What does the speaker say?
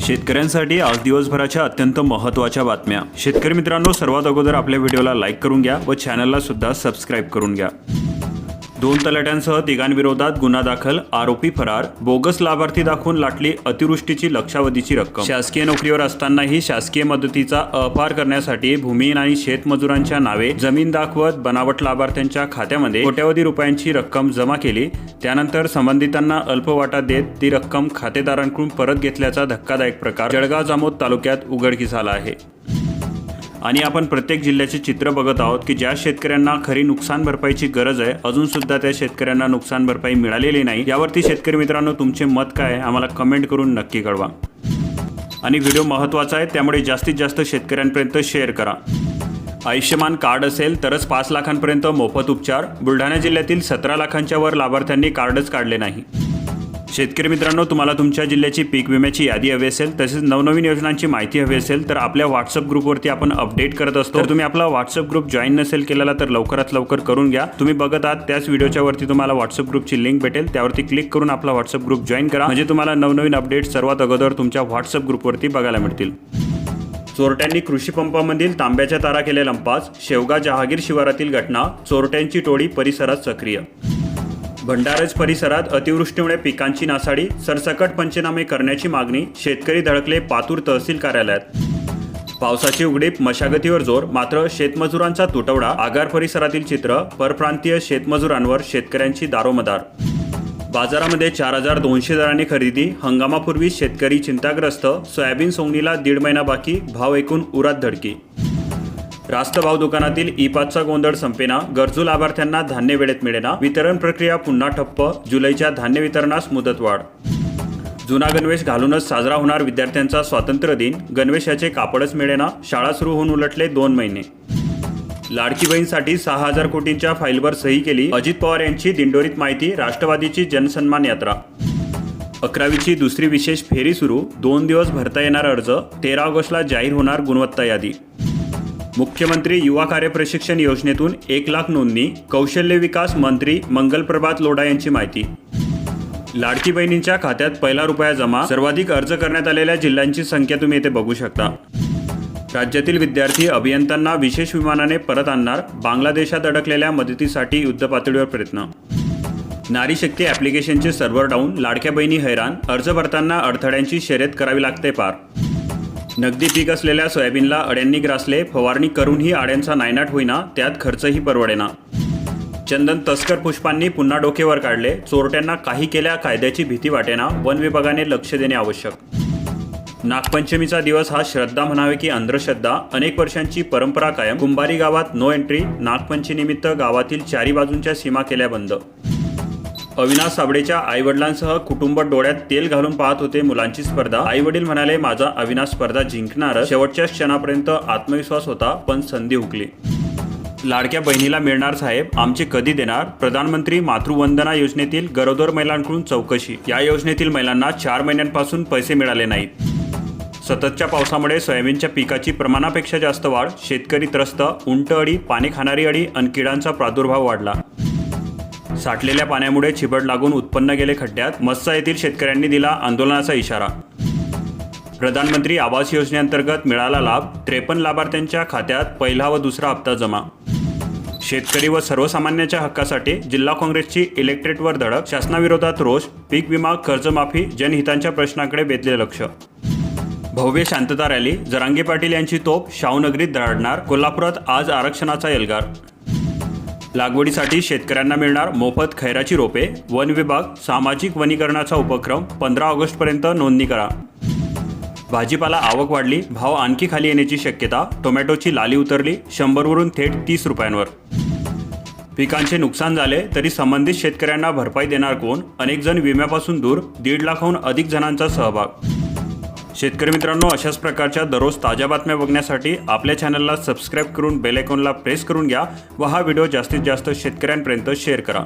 शेतकऱ्यांसाठी आज दिवसभराच्या अत्यंत महत्त्वाच्या बातम्या. शेतकरी मित्रांनो सर्वात अगोदर आपल्या व्हिडिओला लाईक करून घ्या व चॅनलला सुद्धा सबस्क्राईब करून घ्या. दोन तलाट्यांसह तिघांविरोधात गुन्हा दाखल आरोपी फरार. बोगस लाभार्थी दाखवून लाटली अतिवृष्टीची लक्षावधीची रक्कम. शासकीय नोकरीवर असतानाही शासकीय मदतीचा अपहार करण्यासाठी भूमिहीन आणि शेतमजुरांच्या नावे जमीन दाखवत बनावट लाभार्थ्यांच्या खात्यामध्ये कोट्यावधी रुपयांची रक्कम जमा केली. त्यानंतर संबंधितांना अल्पवाटा देत ती रक्कम खातेदारांकडून परत घेतल्याचा धक्कादायक प्रकार जळगाव जामोद तालुक्यात उघडकीस आला आहे. आणि आपण प्रत्येक जिल्ह्याचे चित्र बघत आहोत की ज्या शेतकऱ्यांना खरी नुकसान भरपाईची गरज आहे अजून सुद्धा त्या शेतकऱ्यांना नुकसान भरपाई मिळालेली नाही. यावरती शेतकरी मित्रांनो तुमचे मत काय आहे? आम्हाला कमेंट करून नक्की कळवा. आणि व्हिडिओ महत्त्वाचा आहे त्यामुळे जास्तीत जास्त शेतकऱ्यांपर्यंत शेअर करा. आयुष्यमान कार्ड असेल तरच पाच लाखांपर्यंत मोफत उपचार. बुलढाणा जिल्ह्यातील सतरा लाखांच्या वर लाभार्थ्यांनी कार्डच काढले नाही. शेतकरी मित्रांनो तुम्हाला तुमच्या जिल्ह्याची पीक विम्याची यादी हवी असेल तसेच नवनवीन योजनांची माहिती हवी असेल तर आपल्या व्हॉट्सअप ग्रुपवरती आपण अपडेट करत असतो. तर तुम्ही आपला व्हॉट्सअप ग्रुप जॉईन नसेल केलेला तर लवकरात लवकर करून घ्या. तुम्ही बघत आहात त्याच व्हिडिओच्या वरती तुम्हाला व्हॉट्सअप ग्रुपची लिंक भेटेल. त्यावरती क्लिक करून आपला व्हॉट्सअप ग्रुप जॉईन करा. म्हणजे तुम्हाला नवनवीन अपडेट सर्वात अगोदर तुमच्या व्हॉट्सअप ग्रुपवरती बघायला मिळतील. चोरट्यांनी कृषी पंपामधील तांब्याच्या तारा केले लंपास शेवगा जहागीर शिवारातील घटना चोरट्यांची टोळी परिसरात सक्रिय. भंडारज परिसरात अतिवृष्टीमुळे पिकांची नासाडी सरसकट पंचनामे करण्याची मागणी शेतकरी धडकले पातूर तहसील कार्यालयात. पावसाची उघडीप मशागतीवर जोर मात्र शेतमजुरांचा तुटवडा आगार परिसरातील चित्र परप्रांतीय शेतमजुरांवर शेतकऱ्यांची दारोमदार. बाजारामध्ये चार हजार दोनशे दरांनी खरेदी हंगामापूर्वी शेतकरी चिंताग्रस्त सोयाबीन सोंगणीला दीड महिना बाकी भाव एकूण उरात धडकी. रास्त भाव दुकानातील ई पाचचा गोंधळ संपेना गरजू लाभार्थ्यांना धान्य वेळेत मिळेना वितरण प्रक्रिया पुन्हा ठप्प जुलैच्या धान्य वितरणास मुदतवाढ जुना गणवेश घालूनच साजरा होणार विद्यार्थ्यांचा स्वातंत्र्य दिन गणवेशाचे कापडच मिळेना शाळा सुरू होऊन उलटले दोन महिने. लाडकी बहीणसाठी सहा हजार कोटींच्या फाईलवर सही केली अजित पवार यांची दिंडोरीत माहिती राष्ट्रवादीची जनसन्मान यात्रा. अकरावीची दुसरी विशेष फेरी सुरू दोन दिवस भरता येणार अर्ज तेरा ऑगस्टला जाहीर होणार गुणवत्ता यादी. मुख्यमंत्री युवा कार्य प्रशिक्षण योजनेतून एक लाख नोंदणी कौशल्य विकास मंत्री मंगलप्रभात लोढा यांची माहिती. लाडकी बहिणींच्या खात्यात पहिला रुपया जमा सर्वाधिक अर्ज करण्यात आलेल्या जिल्ह्यांची संख्या तुम्ही येथे बघू शकता. राज्यातील विद्यार्थी अभियंत्यांना विशेष विमानाने परत आणणार बांगलादेशात अडकलेल्या मदतीसाठी युद्धपातळीवर प्रयत्न. नारी शक्ती ॲप्लिकेशनचे सर्व्हर डाऊन लाडक्या बहिणी हैराण अर्ज भरताना अडथळ्यांची शर्यत करावी लागते पार. नगदी पीक असलेल्या सोयाबीनला अड्यांनी ग्रासले फवारणी करूनही आड्यांचा नायनाट होईना त्यात खर्चही परवडेना. चंदन तस्कर पुष्पांनी पुन्हा डोकेवर काढले चोरट्यांना काही केल्या कायद्याची भीती वाटेना वन विभागाने लक्ष देणे आवश्यक. नागपंचमीचा दिवस हा श्रद्धा म्हणावे की अंधश्रद्धा अनेक वर्षांची परंपरा कायम. कुंभारी गावात नो एंट्री नागपंचमीनिमित्त गावातील चारी बाजूंच्या सीमा केल्या बंद. अविनाश साबळेच्या आईवडिलांसह कुटुंब डोळ्यात तेल घालून पाहत होते मुलांची स्पर्धा. आई वडील म्हणाले माझा अविनाश स्पर्धा जिंकणार शेवटच्या क्षणापर्यंत आत्मविश्वास होता पण संधी हुकली. लाडक्या बहिणीला मिळणार साहेब आमचे कधी देणार? प्रधानमंत्री मातृवंदना योजनेतील गरोदर महिलांकडून चौकशी. या योजनेतील महिलांना चार महिन्यांपासून पैसे मिळाले नाहीत. सततच्या पावसामुळे सोयाबीनच्या पिकाची प्रमाणापेक्षा जास्त वाढ शेतकरी त्रस्त उंट अडी पाणी खाणारी अडी आणि किडांचा प्रादुर्भाव वाढला. साठलेल्या पाण्यामुळे चिबड लागून उत्पन्न गेले खड्ड्यात. मस्सा येथील शेतकऱ्यांनी दिला आंदोलनाचा इशारा. प्रधानमंत्री आवास योजनेअंतर्गत मिळाला लाभ त्रेपन्न लाभार्थ्यांच्या खात्यात पहिला व दुसरा हप्ता जमा. शेतकरी व सर्वसामान्यांच्या हक्कासाठी जिल्हा काँग्रेसची इलेक्ट्रेटवर धडक शासनाविरोधात रोष पीक विमा कर्जमाफी जनहितांच्या प्रश्नाकडे वेधले लक्ष. भव्य शांतता रॅली जरांगे पाटील यांची तोप शाहूनगरीत धडणार कोल्हापुरात आज आरक्षणाचा एल्गार. लागवडीसाठी शेतकऱ्यांना मिळणार मोफत खैराची रोपे वन विभाग सामाजिक वनीकरणाचा उपक्रम पंधरा ऑगस्टपर्यंत नोंदणी करा. भाजीपाला आवक वाढली भाव आणखी खाली येण्याची शक्यता टोमॅटोची लाली उतरली शंभरवरून थेट तीस रुपयांवर. पिकांचे नुकसान झाले तरी संबंधित शेतकऱ्यांना भरपाई देणार कोण? अनेक जण विम्यापासून दूर दीड लाखाहून अधिक जणांचा सहभाग. शेतकरी मित्रांनो अशाच प्रकारच्या दररोज ताज्या बातम्या बघण्यासाठी आपल्या चॅनलला सबस्क्राईब करून बेलायकॉनला प्रेस करून घ्या व हा व्हिडिओ जास्तीत जास्त शेतकऱ्यांपर्यंत शेअर करा.